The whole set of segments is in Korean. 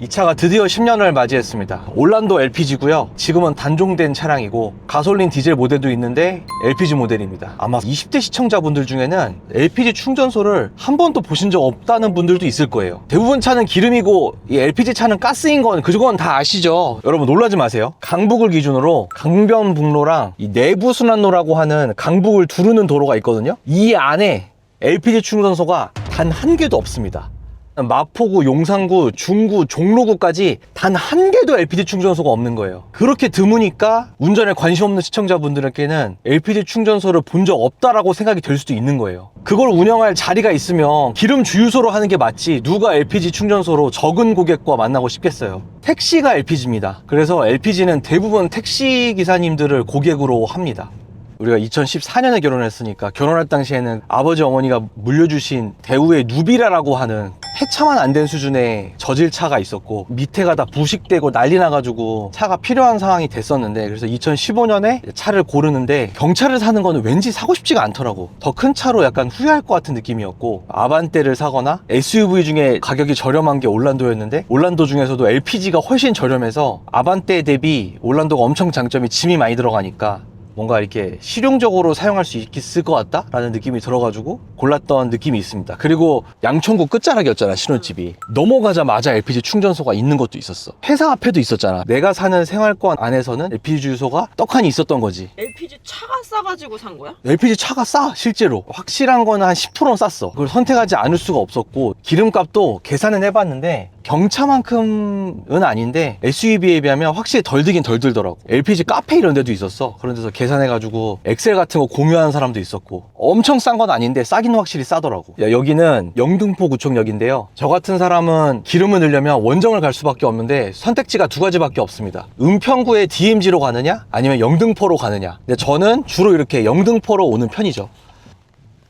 이 차가 드디어 10년을 맞이했습니다. 올란도 LPG고요. 지금은 단종된 차량이고 가솔린 디젤 모델도 있는데 LPG 모델입니다. 아마 20대 시청자분들 중에는 LPG 충전소를 한 번도 보신 적 없다는 분들도 있을 거예요. 대부분 차는 기름이고 이 LPG 차는 가스인 건 그건 다 아시죠? 여러분 놀라지 마세요. 강북을 기준으로 강변북로랑 이 내부순환로라고 하는 강북을 두르는 도로가 있거든요. 이 안에 LPG 충전소가 단 한 개도 없습니다. 마포구, 용산구, 중구, 종로구까지 단 한 개도 LPG 충전소가 없는 거예요. 그렇게 드무니까 운전에 관심 없는 시청자분들에게는 LPG 충전소를 본 적 없다라고 생각이 될 수도 있는 거예요. 그걸 운영할 자리가 있으면 기름 주유소로 하는 게 맞지 누가 LPG 충전소로 적은 고객과 만나고 싶겠어요. 택시가 LPG입니다. 그래서 LPG는 대부분 택시 기사님들을 고객으로 합니다. 우리가 2014년에 결혼했으니까 결혼할 당시에는 아버지 어머니가 물려주신 대우의 누비라라고 하는 폐차만 안 된 수준의 저질 차가 있었고 밑에가 다 부식되고 난리 나가지고 차가 필요한 상황이 됐었는데 그래서 2015년에 차를 고르는데 경차를 사는 거는 왠지 사고 싶지가 않더라고. 더 큰 차로 약간 후회할 것 같은 느낌이었고 아반떼를 사거나 SUV 중에 가격이 저렴한 게 올란도였는데 올란도 중에서도 LPG가 훨씬 저렴해서 아반떼 대비 올란도가 엄청 장점이 짐이 많이 들어가니까 뭔가 이렇게 실용적으로 사용할 수 있을 것 같다라는 느낌이 들어가지고 골랐던 느낌이 있습니다. 그리고 양천구 끝자락이었잖아 신혼집이 넘어가자마자 LPG 충전소가 있는 것도 있었어. 회사 앞에도 있었잖아. 내가 사는 생활권 안에서는 LPG 주유소가 떡하니 있었던 거지. LPG 차가 싸가지고 산 거야? LPG 차가 싸 실제로 확실한 거는 한 10%는 쌌어 그걸 선택하지 않을 수가 없었고 기름값도 계산은 해봤는데 경차만큼은 아닌데 SUV에 비하면 확실히 덜 들긴 덜 들더라고. LPG 카페 이런 데도 있었어. 그런 데서 계산해가지고 엑셀 같은 거 공유하는 사람도 있었고. 엄청 싼 건 아닌데 싸긴 확실히 싸더라고. 야, 여기는 영등포 구청역인데요. 저 같은 사람은 기름을 넣으려면 원정을 갈 수밖에 없는데 선택지가 두 가지밖에 없습니다. 은평구의 DMG로 가느냐? 아니면 영등포로 가느냐? 근데 저는 주로 이렇게 영등포로 오는 편이죠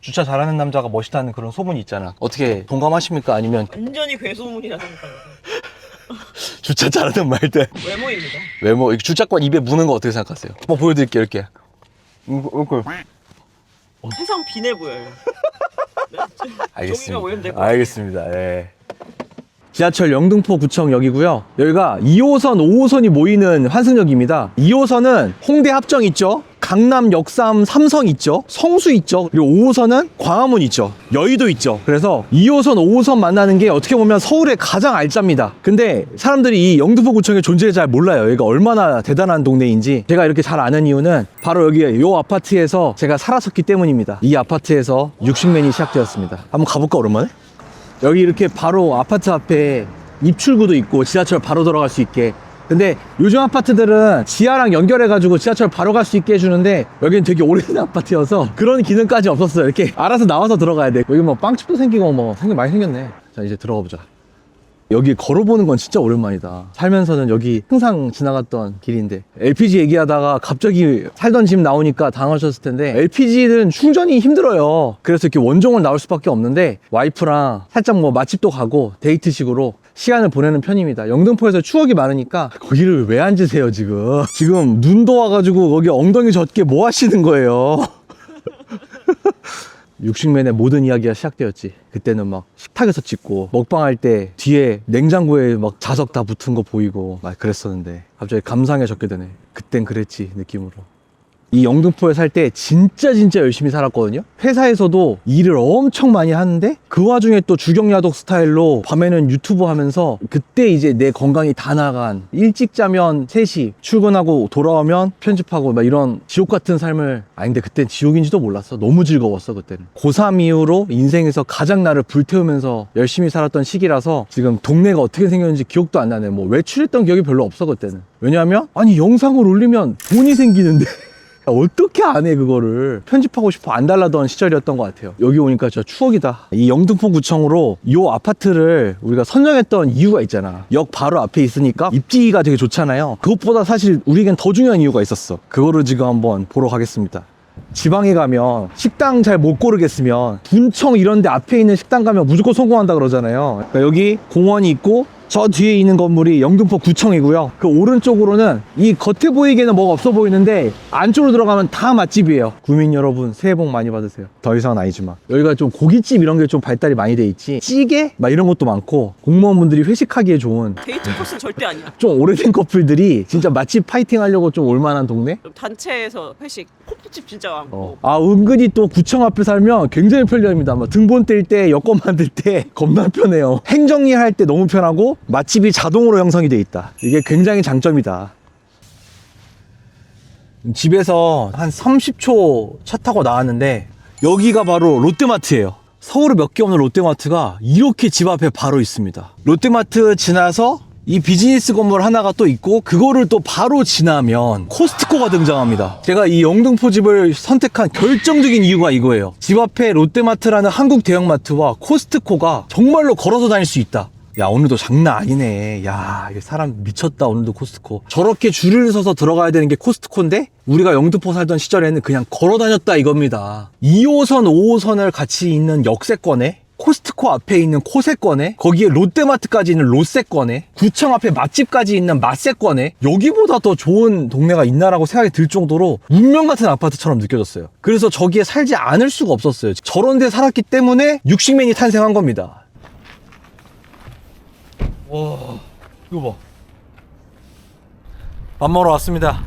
주차 잘하는 남자가 멋있다는 그런 소문이 있잖아. 어떻게 동감하십니까? 아니면 완전히 괴소문이라든가 주차 잘하는 말들? 외모입니다. 외모. 이렇게 주차권 입에 무는 거 어떻게 생각하세요? 한번 보여드릴게요 이렇게. 이렇게. 세상 비내 보여요. 네? 종이가 오염될 알겠습니다 것 알겠습니다. 예. 지하철 영등포 구청역이고요. 여기가 2호선 5호선이 모이는 환승역입니다. 2호선은 홍대 합정 있죠 강남 역삼 삼성 있죠? 성수 있죠? 그리고 5호선은 광화문 있죠? 여의도 있죠? 그래서 2호선 5호선 만나는 게 어떻게 보면 서울의 가장 알짜입니다. 근데 사람들이 이 영등포 구청의 존재를 잘 몰라요. 여기가 얼마나 대단한 동네인지. 제가 이렇게 잘 아는 이유는 바로 여기 요 아파트에서 제가 살았었기 때문입니다. 이 아파트에서 육식맨이 시작되었습니다. 한번 가볼까 오랜만에? 여기 이렇게 바로 아파트 앞에 입출구도 있고 지하철 바로 들어갈 수 있게 근데 요즘 아파트들은 지하랑 연결해가지고 지하철 바로 갈 수 있게 해주는데 여기는 되게 오래된 아파트여서 그런 기능까지 없었어요 이렇게 알아서 나와서 들어가야 돼 여기 뭐 빵집도 생기고 뭐 생긴 많이 생겼네 자 이제 들어가 보자 여기 걸어보는 건 진짜 오랜만이다. 살면서는 여기 항상 지나갔던 길인데 LPG 얘기하다가 갑자기 살던 집 나오니까 당하셨을 텐데 LPG는 충전이 힘들어요. 그래서 이렇게 원종을 나올 수밖에 없는데 와이프랑 살짝 뭐 맛집도 가고 데이트식으로 시간을 보내는 편입니다. 영등포에서 추억이 많으니까 거기를 왜 앉으세요 지금? 지금 눈도 와가지고 거기 엉덩이 젖게 뭐 하시는 거예요? 육식맨의 모든 이야기가 시작되었지. 그때는 막 식탁에서 찍고 먹방할 때 뒤에 냉장고에 막 자석 다 붙은 거 보이고 막 그랬었는데 갑자기 감상에 적게 되네. 그땐 그랬지 느낌으로. 이 영등포에 살 때 진짜 진짜 열심히 살았거든요. 회사에서도 일을 엄청 많이 하는데 그 와중에 또 주경야독 스타일로 밤에는 유튜브 하면서 그때 이제 내 건강이 다 나간 일찍 자면 3시 출근하고 돌아오면 편집하고 막 이런 지옥 같은 삶을 아닌데 그땐 지옥인지도 몰랐어. 너무 즐거웠어 그때는. 고3 이후로 인생에서 가장 나를 불태우면서 열심히 살았던 시기라서 지금 동네가 어떻게 생겼는지 기억도 안 나네. 뭐 외출했던 기억이 별로 없어 그때는. 왜냐하면 아니 영상을 올리면 돈이 생기는데 어떻게 안 해 그거를 편집하고 싶어 안 달라던 시절이었던 것 같아요. 여기 오니까 진짜 추억이다. 이 영등포 구청으로 이 아파트를 우리가 선정했던 이유가 있잖아. 역 바로 앞에 있으니까 입지가 되게 좋잖아요. 그것보다 사실 우리에겐 더 중요한 이유가 있었어. 그거를 지금 한번 보러 가겠습니다. 지방에 가면 식당 잘 못 고르겠으면 분청 이런 데 앞에 있는 식당 가면 무조건 성공한다 그러잖아요. 그러니까 여기 공원이 있고 저 뒤에 있는 건물이 영등포 구청이고요. 그 오른쪽으로는 이 겉에 보이기에는 뭐가 없어 보이는데 안쪽으로 들어가면 다 맛집이에요. 구민 여러분 새해 복 많이 받으세요. 더 이상은 아니지만 여기가 좀 고깃집 이런 게 좀 발달이 많이 돼 있지. 찌개 막 이런 것도 많고 공무원분들이 회식하기에 좋은 데이트 코스는 절대 아니야. 좀 오래된 커플들이 진짜 맛집 파이팅 하려고 좀 올만한 동네? 단체에서 회식 호프집 진짜 많고 어. 아 은근히 또 구청 앞에 살면 굉장히 편리합니다. 뭐 등본 뗄 때 여권 만들 때 겁나 편해요. 행정일 할 때 너무 편하 고 맛집이 자동으로 형성이 돼 있다. 이게 굉장히 장점이다. 집에서 한 30초 차 타고 나왔는데 여기가 바로 롯데마트예요. 서울에 몇 개 없는 롯데마트가 이렇게 집 앞에 바로 있습니다. 롯데마트 지나서 이 비즈니스 건물 하나가 또 있고 그거를 또 바로 지나면 코스트코가 등장합니다. 제가 이 영등포 집을 선택한 결정적인 이유가 이거예요. 집 앞에 롯데마트라는 한국 대형마트와 코스트코가 정말로 걸어서 다닐 수 있다. 야 오늘도 장난 아니네. 야 이게 사람 미쳤다 오늘도 코스트코. 저렇게 줄을 서서 들어가야 되는 게 코스트코인데 우리가 영등포 살던 시절에는 그냥 걸어 다녔다 이겁니다. 2호선 5호선을 같이 있는 역세권에 코스트코 앞에 있는 코세권에 거기에 롯데마트까지 있는 롯세권에 구청 앞에 맛집까지 있는 맛세권에 여기보다 더 좋은 동네가 있나라고 생각이 들 정도로 운명 같은 아파트처럼 느껴졌어요. 그래서 저기에 살지 않을 수가 없었어요. 저런 데 살았기 때문에 육식맨이 탄생한 겁니다 와 이거 봐. 밥 먹으러 왔습니다.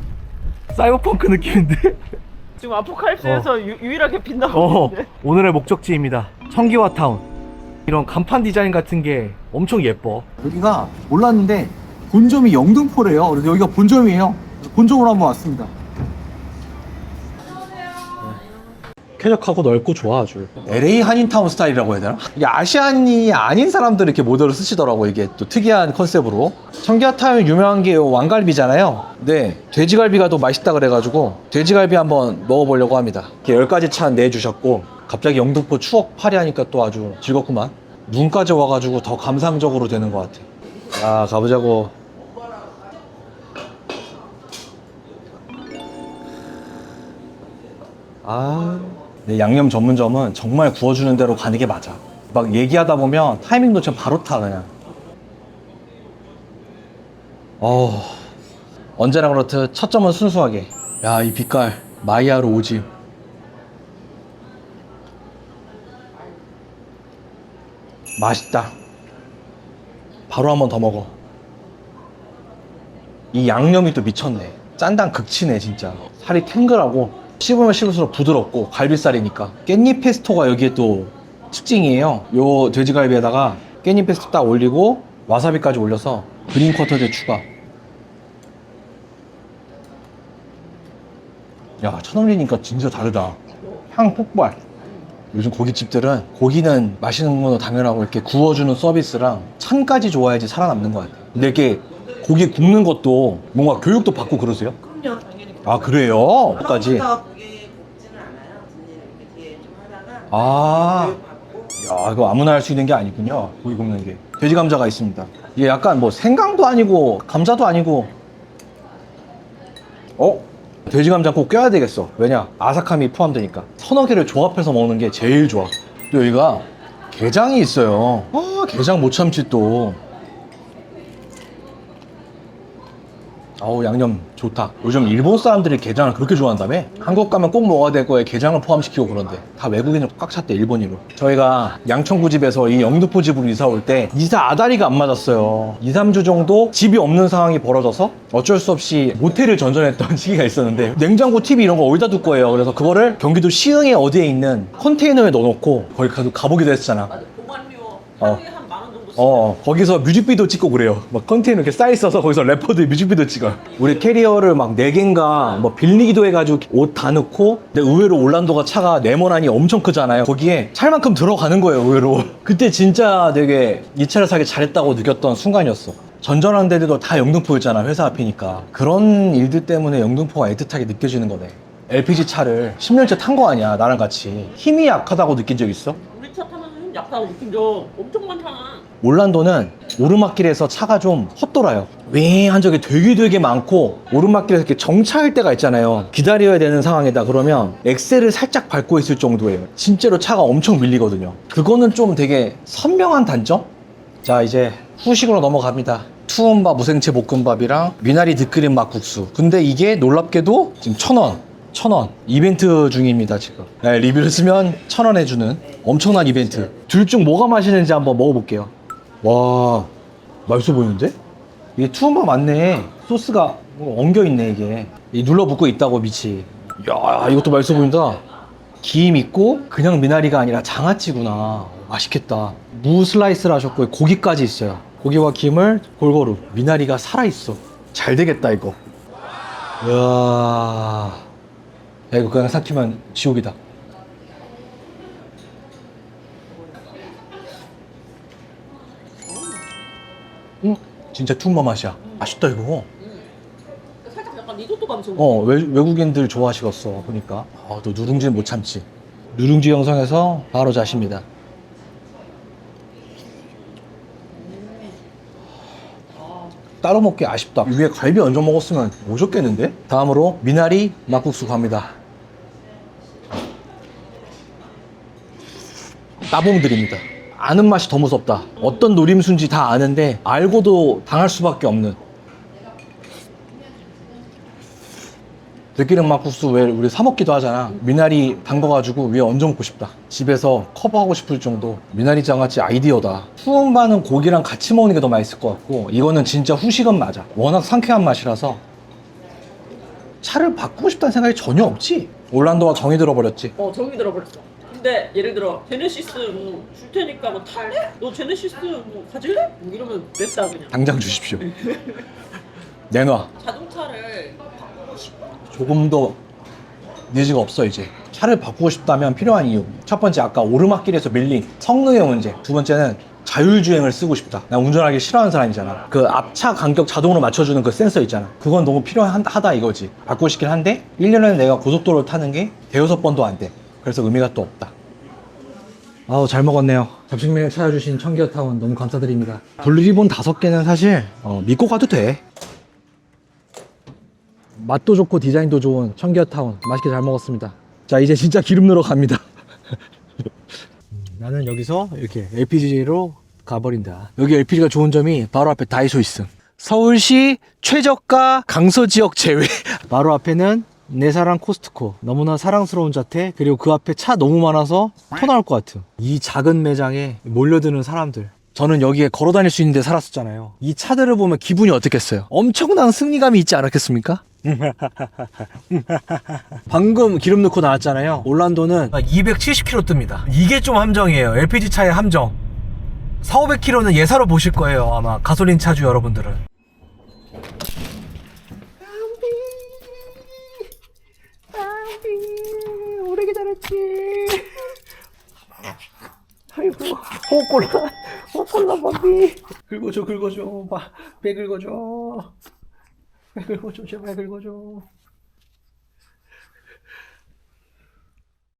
사이버펑크 느낌인데? 지금 아포칼립스에서 유, 유일하게 빛나고 어, 있는데 오늘의 목적지입니다. 청기화 타운. 이런 간판 디자인 같은 게 엄청 예뻐. 여기가 몰랐는데 본점이 영등포래요. 그래서 여기가 본점이에요. 본점으로 한번 왔습니다. 쾌적하고 넓고 좋아 아주. LA 한인타운 스타일이라고 해야 되나? 이게 아시안이 아닌 사람들이 이렇게 모델을 쓰시더라고 이게 또 특이한 컨셉으로. 청기화타운 유명한 게 왕갈비잖아요. 네, 돼지갈비가 더 맛있다 그래가지고 돼지갈비 한번 먹어보려고 합니다. 이렇게 10가지 찬 내주셨고 갑자기 영등포 추억 파리 하니까 또 아주 즐겁구만. 눈까지 와가지고 더 감상적으로 되는 것 같아. 아 가보자고. 아. 네, 양념 전문점은 정말 구워주는 대로 가는 게 맞아. 막 얘기하다 보면 타이밍 놓치면 바로 타, 그냥. 어 언제나 그렇듯 첫 점은 순수하게. 야, 이 빛깔. 마이야르 오지. 맛있다. 바로 한 번 더 먹어. 이 양념이 또 미쳤네. 짠당 극치네, 진짜. 살이 탱글하고, 씹으면 씹을수록 부드럽고, 갈비살이니까. 깻잎 페스토가 여기에 또 특징이에요. 요 돼지갈비에다가 깻잎 페스토 딱 올리고, 와사비까지 올려서, 그린 쿼터제 추가. 야, 천원이니까 진짜 다르다. 향 폭발. 요즘 고깃집들은 고기는 맛있는 거는 당연하고 이렇게 구워주는 서비스랑 찬까지 좋아야지 살아남는 것 같아요. 근데 이렇게 고기 굽는 것도 뭔가 교육도 받고 그러세요? 아 그래요? 까지. 처음부터 그게 굽지는 않아요. 언니는 이렇게 뒤에 좀 하다가 아, 교육 받고 야 이거 아무나 할 수 있는 게 아니군요. 고기 굽는 게. 돼지 감자가 있습니다. 이게 약간 뭐 생강도 아니고 감자도 아니고. 어? 돼지 감자 꼭 껴야 되겠어. 왜냐? 아삭함이 포함되니까. 서너 개를 조합해서 먹는 게 제일 좋아. 또 여기가 게장이 있어요. 아, 게장 못 참지 또. 아우 양념 좋다. 요즘 일본 사람들이 게장을 그렇게 좋아한다며? 한국 가면 꼭 먹어야 될 거에 게장을 포함시키고 그런데 다 외국인으로 꽉 찼대 일본인으로. 저희가 양천구 집에서 이 영등포 집으로 이사 올 때 이사 아다리가 안 맞았어요. 2, 3주 정도 집이 없는 상황이 벌어져서 어쩔 수 없이 모텔을 전전했던 시기가 있었는데 냉장고 TV 이런 거 어디다 둘 거예요. 그래서 그거를 경기도 시흥에 어디에 있는 컨테이너에 넣어놓고 거기 가서 가보기도 했잖아. 어. 어, 거기서 뮤직비디오 찍고 그래요. 막 컨테이너 이렇게 쌓여 있어서 거기서 래퍼들 뮤직비디오 찍어. 우리 캐리어를 막 4개인가 뭐 빌리기도 해가지고 옷 다 넣고 근데 의외로 올란도가 차가 네모난이 엄청 크잖아요. 거기에 찰만큼 들어가는 거예요, 의외로. 그때 진짜 되게 이 차를 사기 잘했다고 느꼈던 순간이었어. 전전한 데들도 다 영등포였잖아, 회사 앞이니까. 그런 일들 때문에 영등포가 애틋하게 느껴지는 거네. LPG 차를 10년째 탄 거 아니야, 나랑 같이. 힘이 약하다고 느낀 적 있어? 느낀 적 엄청 많잖아 올란도는 오르막길에서 차가 좀 헛돌아요. 윙한 적이 되게 되게 많고 오르막길에서 이렇게 정차할 때가 있잖아요. 기다려야 되는 상황이다 그러면 엑셀을 살짝 밟고 있을 정도예요. 진짜로 차가 엄청 밀리거든요. 그거는 좀 되게 선명한 단점? 자 이제 후식으로 넘어갑니다. 투움밥 무생채 볶음밥이랑 미나리 드크림 막국수. 근데 이게 놀랍게도 지금 천 원. 천 원. 이벤트 중입니다, 지금. 네, 리뷰를 쓰면 천원 해주는 엄청난 이벤트. 둘 중 뭐가 맛있는지 한번 먹어볼게요. 와, 맛있어 보이는데? 이게 투움밥 맞네. 소스가 엉겨있네, 이게. 이 눌러붙고 있다고, 밑이. 야 이것도 맛있어 보인다. 김 있고 그냥 미나리가 아니라 장아찌구나. 맛있겠다. 무 슬라이스를 하셨고 고기까지 있어요. 고기와 김을 골고루. 미나리가 살아있어. 잘 되겠다 이거. 이야. 야 이거 그냥 삭히면 지옥이다. 응? 진짜 툼마 맛이야. 맛있다 이거. 살짝 약간 리조또 감성. 어 외, 외국인들 좋아하시겠어 보니까 아, 또 누룽지는 못 참지 누룽지 영상에서 바로 자십니다 따로 먹기 아쉽다 위에 갈비 얹어 먹었으면 오셨겠는데? 다음으로 미나리 막국수 갑니다 따봉 드립니다 아는 맛이 더 무섭다 어떤 노림수인지 다 아는데 알고도 당할 수밖에 없는 들기름 막국수 왜 우리 사 먹기도 하잖아. 미나리 담궈가지고 위에 얹어 먹고 싶다. 집에서 커버하고 싶을 정도. 미나리 장아찌 아이디어다. 후음반은 고기랑 같이 먹는 게 더 맛있을 것 같고 이거는 진짜 후식은 맞아. 워낙 상쾌한 맛이라서 차를 바꾸고 싶다는 생각이 전혀 없지. 올란도가 정이 들어버렸지. 어 정이 들어버렸어. 근데 예를 들어 제네시스 뭐 줄 테니까 뭐 탈래? 너 제네시스 뭐 가질래? 뭐 이러면 냈다 그냥. 당장 주십시오. 내놔. 자동차를 바꾸고 싶어. 조금 더 니즈가 없어 이제 차를 바꾸고 싶다면 필요한 이유 첫 번째 아까 오르막길에서 밀린 성능의 문제 두 번째는 자율주행을 쓰고 싶다 나 운전하기 싫어하는 사람이잖아 그 앞차 간격 자동으로 맞춰주는 그 센서 있잖아 그건 너무 필요하다 이거지 바꾸고 싶긴 한데 1년에 내가 고속도로를 타는 게 대여섯 번도 안돼 그래서 의미가 또 없다. 아우 잘 먹었네요. 점심 메뉴 찾아주신 청기어타운 너무 감사드립니다. 볼리리본 다섯 개는 사실 어, 믿고 가도 돼. 맛도 좋고 디자인도 좋은 청기어타운 맛있게 잘 먹었습니다. 자 이제 진짜 기름 넣으러 갑니다. 나는 여기서 이렇게 LPG로 가버린다. 여기 LPG가 좋은 점이 바로 앞에 다이소 있음 서울시 최저가 강서 지역 제외. 바로 앞에는 내 사랑 코스트코 너무나 사랑스러운 자태 그리고 그 앞에 차 너무 많아서 토 나올 것 같은 이 작은 매장에 몰려드는 사람들 저는 여기에 걸어 다닐 수 있는데 살았었잖아요 이 차들을 보면 기분이 어떻겠어요 엄청난 승리감이 있지 않았겠습니까? 방금 기름 넣고 나왔잖아요. 올란도는 270km 뜹니다. 이게 좀 함정이에요. LPG 차의 함정. 4, 500km는 예사로 보실 거예요. 아마 가솔린 차주 여러분들은. 기다렸지. 아이고, 호골라, 호골라 바비. 긁어줘, 긁어줘. 봐, 배 긁어줘. 배 긁어줘, 제발 긁어줘.